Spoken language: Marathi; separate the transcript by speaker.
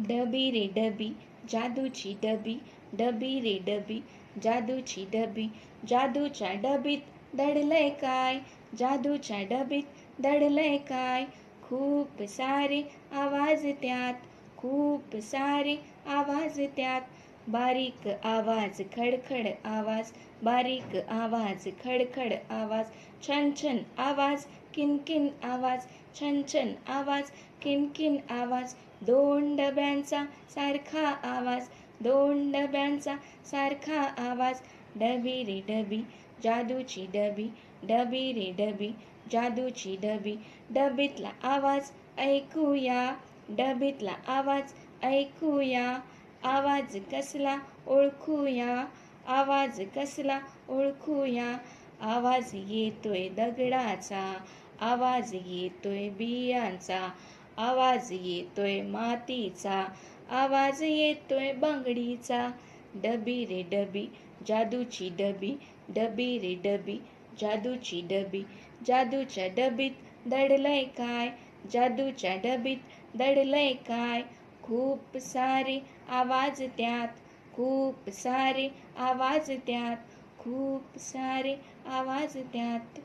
Speaker 1: डबी रे डबी जादूची डबी डबी रे डबी जादूची डबी जादूच्या डबीत दडलंय काय? जादूच्या डबीत दडलंय काय? खूप सारे आवाज त्यात खूप सारे आवाज त्यात. बारीक आवाज खडखड आवाज बारीक आवाज खडखड आवाज छन छन आवाज किनकिन आवाज छन छन आवाज किनकिन आवाज दोन डब्यांचा सारखा आवाज दोन डब्यांचा सारखा आवाज डबी रे डबी जादूची डबी डबी रे डबी जादूची डबी डबीतला आवाज ऐकूया डबीतला आवाज ऐकूया आवाज कसला ओळखूया आवाज कसला ओळखूया आवाज येतोय दगडाचा आवाज येतोय बियांचा आवाज येतोय मातीचा आवाज येतोय बांगडीचा. डबी रे डबी जादूची डबी डबी रे डबी जादूची डबी जादूच्या डबीत दडलंय काय? जादूच्या डबीत दडलंय काय? खूप सारे आवाज त्यात खूप सारे आवाज त्यात खूप सारे आवाज त्यात.